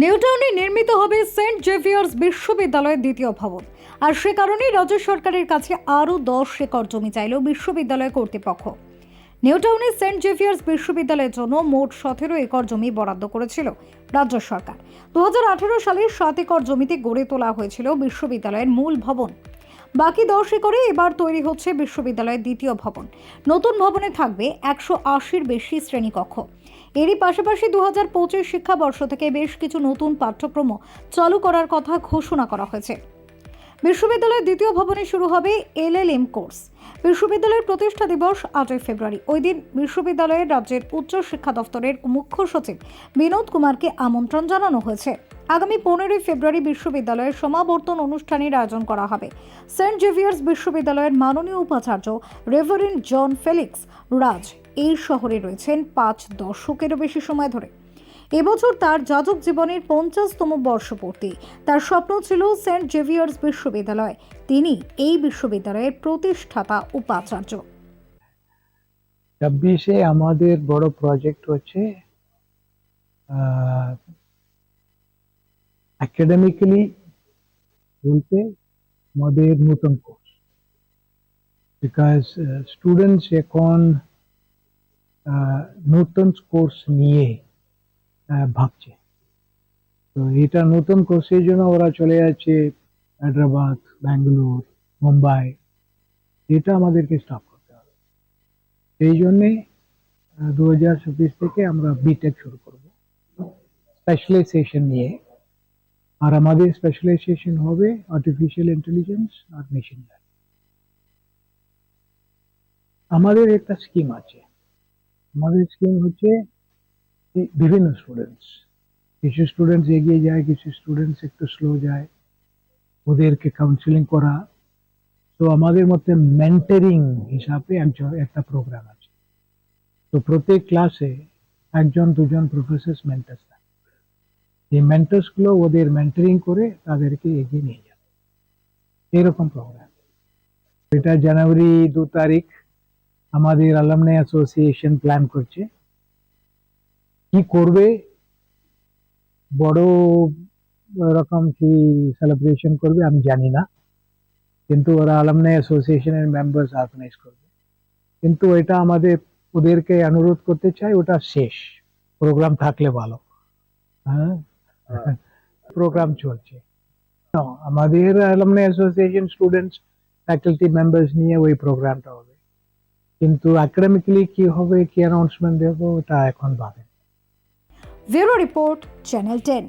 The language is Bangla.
নিউটাউনে নির্মিত হবে সেন্ট জেভিয়ার্স বিশ্ববিদ্যালয়ের দ্বিতীয় ভবন। আর সে কারণেই রাজ্য সরকারের কাছে আরও দশ একর জমি চাইল বিশ্ববিদ্যালয় কর্তৃপক্ষ। নিউটাউনে সেন্ট জেভিয়ার্স বিশ্ববিদ্যালয়ের জন্য মোট সতেরো একর জমি বরাদ্দ করেছিল রাজ্য সরকার। দু সালে সাত একর জমিতে গড়ে তোলা হয়েছিল বিশ্ববিদ্যালয়ের মূল ভবন। বাকি দশ একরে এবার তৈরি হচ্ছে বিশ্ববিদ্যালয়ের দ্বিতীয় ভবন। নতুন ভবনে থাকবে একশো আশির বেশি শ্রেণীকক্ষ। এরই পাশাপাশি দু হাজার পঁচিশ শিক্ষাবর্ষ থেকে বেশ কিছু নতুন পাঠ্যক্রম চালু করার কথা ঘোষণা করা হয়েছে। বিশ্ববিদ্যালয়ের দ্বিতীয় ভবনে শুরু হবে এল এল এম কোর্স। বিশ্ববিদ্যালয়ের প্রতিষ্ঠা দিবস আটই ফেব্রুয়ারি। ওই দিন বিশ্ববিদ্যালয়ের রাজ্যের উচ্চ শিক্ষা দফতরের মুখ্য সচিব বিনোদ কুমারকে আমন্ত্রণ জানানো হয়েছে। আগামী পনেরোই ফেব্রুয়ারি বিশ্ববিদ্যালয়ের সমাবর্তন অনুষ্ঠানের আয়োজন করা হবে। সেন্ট জেভিয়ার্স বিশ্ববিদ্যালয়ের মাননীয় উপাচার্য রেভারেন্ড জন ফেলিক্স রাজ এই শহরে রয়েছেন পাঁচ দশকেরও বেশি সময় ধরে। এবছর তার যাজক জীবনের পঞ্চাশতম বর্ষপূর্তি। তার স্বপ্ন ছিল সেন্ট জেভিয়ার্স বিশ্ববিদ্যালয়। তিনি এই বিশ্ববিদ্যালয়ের প্রতিষ্ঠাতা উপাচার্য। ছাব্বিশে আমাদের বড় প্রজেক্ট হচ্ছে একাডেমিক্যালি বলতে আমাদের নতুন কোর্স বিকজ স্টুডেন্টস এখন নতুন কোর্স নিয়ে ভাবছে। তো এটা নতুন কোর্সের জন্য ওরা চলে যাচ্ছে হায়দ্রাবাদ, ব্যাঙ্গালোর, মুম্বাই। এটা আমাদেরকে স্টপ করতে হবে। সেই জন্যে দু হাজার চব্বিশ থেকে আমরা বিটেক শুরু করব। স্পেশালাইজেশন নিয়ে। আর আমাদের স্পেশালাইজেশন হবে আর্টিফিশিয়াল ইন্টেলিজেন্স আর মেশিন লার্নিং আমাদের একটা স্কিম আছে। আমাদের স্কিম হচ্ছে বিভিন্ন স্টুডেন্টস কিছু স্টুডেন্টস এগিয়ে যায়, কিছু স্টুডেন্টস একটু স্লো যায়, ওদেরকে কাউন্সিলিং করা। তো আমাদের মধ্যে মেন্টারিং হিসাবে একজন, একটা প্রোগ্রাম আছে। তো প্রত্যেক ক্লাসে একজন, দুজন প্রফেসর মেন্টার্স থাকে। এই মেন্টার্সগুলো ওদের মেন্টারিং করে তাদেরকে এগিয়ে নিয়ে যাবে। এরকম প্রোগ্রাম এটা জানুয়ারি দু তারিখ আমাদের আলামনাই অ্যাসোসিয়েশন প্ল্যান করছে। কি করবে? বড় রকম কি সেলিব্রেশন করবে আমি জানি না। কিন্তু ওরা আলামনাই অ্যাসোসিয়েশনের মেম্বার্স অর্গানাইজ করবে। কিন্তু এটা আমাদের, ওদেরকে অনুরোধ করতে চাই ওটা শেষ। প্রোগ্রাম থাকলে ভালো। হ্যাঁ? প্রোগ্রাম চলছে। আমাদের alumni association students faculty members নিয়ে ওই প্রোগ্রামটা হবে। কিন্তু একাডেমিক্যালি কি হবে, কি অ্যানাউন্সমেন্ট দেবো, ওটা এখন ভাবে ব্যুরো রিপোর্ট চ্যানেল টেন